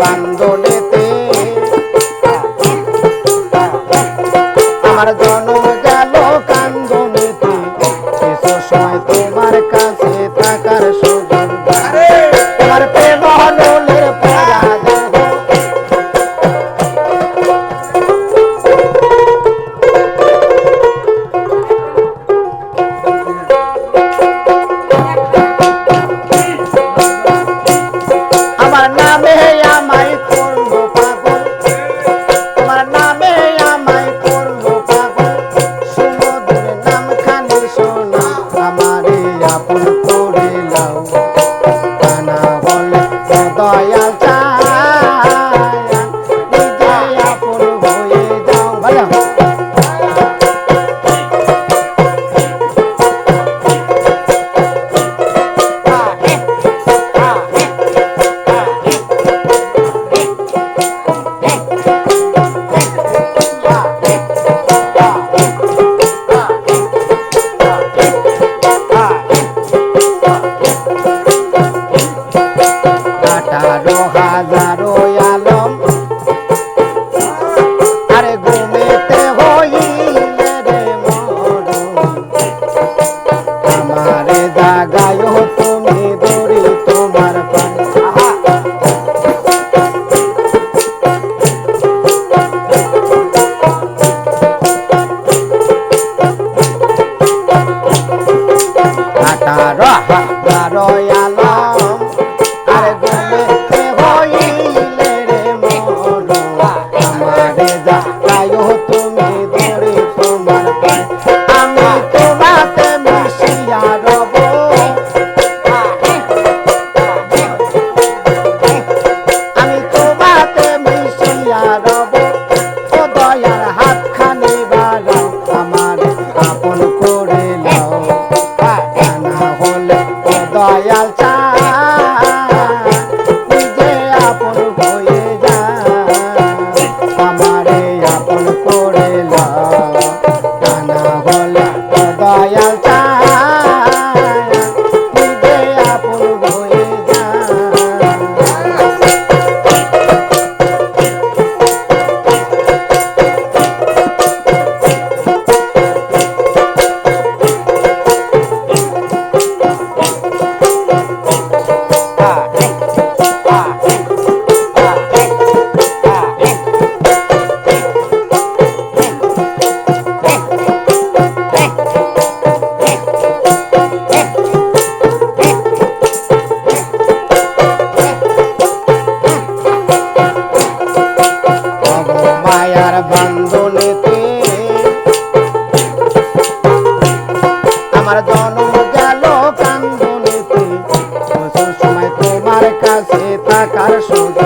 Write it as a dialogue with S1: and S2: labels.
S1: বান্দনেতে আমার হাজারো yeah. আমার জন্ম গেল কান্দনিতে। সময় তোমার কাছে থাকার সঙ্গে